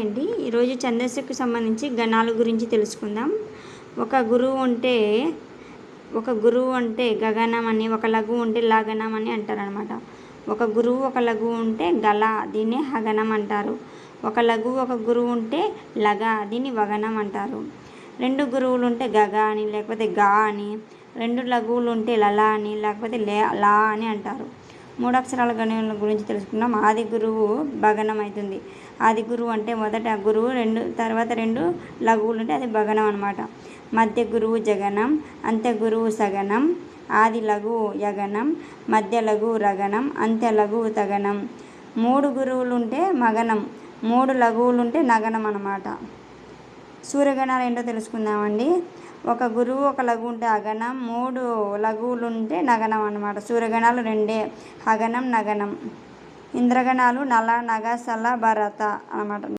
అండి. ఈరోజు ఛందస్సుకు సంబంధించి గణాల గురించి తెలుసుకుందాం. ఒక గురువు ఉంటే ఒక గురువు అంటే గగనం అని ఒక లఘు ఉంటే లగనం అని అంటారనమాట ఒక గురువు ఒక లఘు ఉంటే గల దీన్ని హగనం అంటారు. ఒక లఘు ఒక గురువు ఉంటే లగ దీన్ని వగనం అంటారు. రెండు గురువులు ఉంటే గగ అని లేకపోతే గా అని రెండు లఘువులు ఉంటే లలా అని లేకపోతే లే లా అని అంటారు. మూడు అక్షరాల గురించి తెలుసుకున్నాం ఆది గురువు భగనం అవుతుంది ఆది గురువు అంటే మొదట గురువు రెండు తర్వాత రెండు లఘువులు ఉంటే అది భగనం అనమాట మధ్య గురువు జగనం అంత్య గురువు సగనం ఆది లఘువు యగనం మధ్య లఘువు రగనం అంత్య లఘువు తగనం. మూడు గురువులు ఉంటే మగనం మూడు లఘువులు ఉంటే నగనం అనమాట సూర్యగణాలు ఏంటో తెలుసుకుందామండి. ఒక గురువు ఒక లఘు ఉంటే అగణం మూడు లఘువులు ఉంటే నగనం అనమాట సూర్యగణాలు రెండే అగణం నగనం ఇంద్రగణాలు నల నగ సల భరత అనమాట